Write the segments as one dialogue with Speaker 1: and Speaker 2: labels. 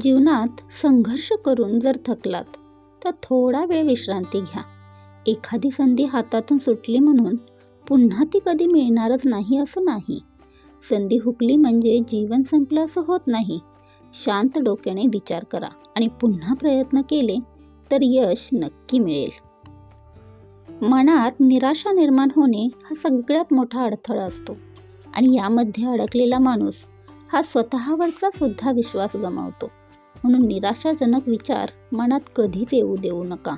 Speaker 1: जीवनात संघर्ष करून जर थकलात तर थोडा वेळ विश्रांती घ्या. एखादी संधी हातातून सुटली म्हणून पुन्हा ती कधी मिळणारच नाही असं नाही. संधी हुकली म्हणजे जीवन संपलं असं होत नाही. शांत डोक्याने विचार करा आणि पुन्हा प्रयत्न केले तर यश नक्की मिळेल. मनात निराशा निर्माण होणे हा सगळ्यात मोठा अडथळा असतो आणि यामध्ये अडकलेला माणूस हा स्वतःवरचा सुद्धा विश्वास गमावतो. म्हणून निराशाजनक विचार मनात कधीच येऊ देऊ नका.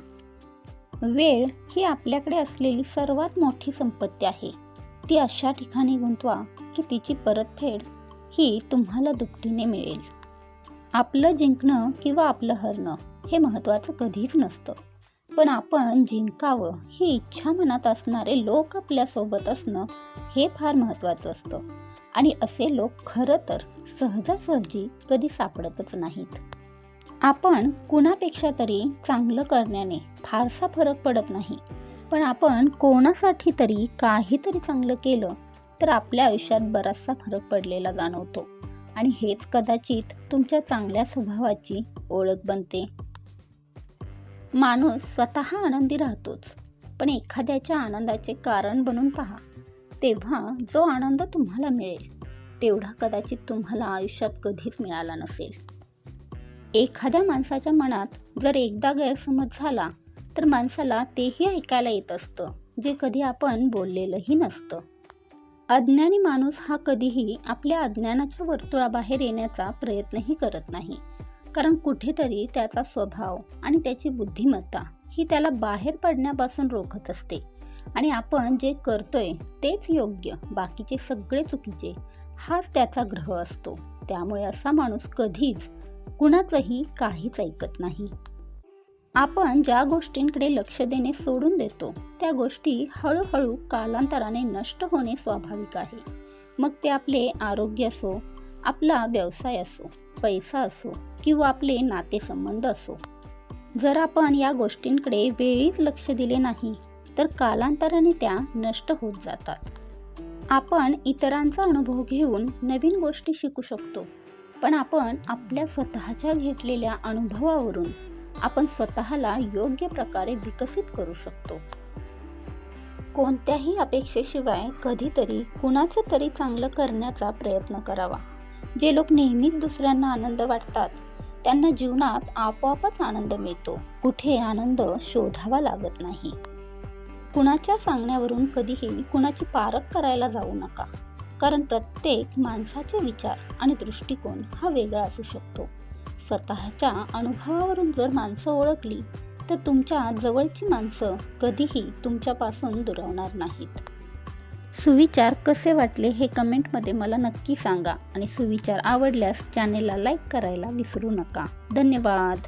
Speaker 1: वेळ ही आपल्याकडे असलेली सर्वात मोठी संपत्ती आहे. ती अशा ठिकाणी गुंतवा की तिची परतफेड ही तुम्हाला दुपटीने मिळेल. आपलं जिंकणं किंवा आपलं हरणं हे महत्त्वाचं कधीच नसतं. पण आपण जिंकावं ही इच्छा मनात असणारे लोक आपल्यासोबत असणं हे फार महत्त्वाचं असतं. आणि असे लोक खरं तर सहजासहजी कधी सापडतच नाहीत. आपण कुणापेक्षा तरी चांगलं करण्याने फारसा फरक पडत नाही. पण आपण कोणासाठी तरी काहीतरी चांगलं केलं तर आपल्या आयुष्यात बराचसा फरक पडलेला जाणवतो. आणि हेच कदाचित तुमच्या चांगल्या स्वभावाची ओळख बनते. माणूस स्वतः आनंदी राहतोच पण एखाद्याच्या आनंदाचे कारण बनून पहा. तेव्हा जो आनंद तुम्हाला मिळेल तेवढा कदाचित तुम्हाला आयुष्यात कधीच मिळाला नसेल. एखाद्या माणसाच्या मनात जर एकदा गैरसमज झाला तर माणसाला तेही ऐकायला येत असतं जे कधी आपण बोललेलंही नसतं. अज्ञानी माणूस हा कधीही आपल्या अज्ञानाच्या वर्तुळाबाहेर येण्याचा प्रयत्नही करत नाही कारण कुठेतरी त्याचा स्वभाव आणि त्याची बुद्धिमत्ता ही त्याला बाहेर पडण्यापासून रोखत असते. आणि आपण जे करतोय तेच योग्य बाकीचे सगळे चुकीचे हाच त्याचा ग्रह असतो. त्यामुळे असा माणूस कधीच कुणाचंही काहीच ऐकत नाही. आपण ज्या गोष्टींकडे लक्ष देणे सोडून देतो त्या गोष्टी हळूहळू कालांतराने नष्ट होणे स्वाभाविक आहे. मग ते आपले आरोग्य असो आपला व्यवसाय असो पैसा असो किंवा आपले नातेसंबंध असो. जर आपण या गोष्टींकडे वेळीच लक्ष दिले नाही तर कालांतराने त्या नष्ट होत जातात. आपण इतरांचा अनुभव घेऊन नवीन गोष्टी शिकू शकतो. पण आपण आपल्या स्वतःच्या घेतलेल्या अनुभवावरून आपण स्वतःला योग्य प्रकारे विकसित करू शकतो. कोणत्याही अपेक्षेशिवाय कधीतरी कुणाचं तरी चांगलं करण्याचा प्रयत्न करावा. जे लोक नेहमीच दुसऱ्यांना आनंद वाटतात त्यांना जीवनात आपोआपच आनंद मिळतो. कुठे आनंद शोधावा लागत नाही. कुणाच्या सांगण्यावरून कधीही कुणाची पारख करायला जाऊ नका. कारण प्रत्येक माणसाचे विचार आणि दृष्टिकोन हा वेगळा असू शकतो. स्वतःच्या अनुभवावरून जर माणसं ओळखली तर तुमच्या जवळची माणसं कधीही तुमच्यापासून दुरावणार नाहीत. सुविचार कसे वाटले हे कमेंटमध्ये मला नक्की सांगा आणि सुविचार आवडल्यास चॅनेलला लाईक करायला विसरू नका. धन्यवाद!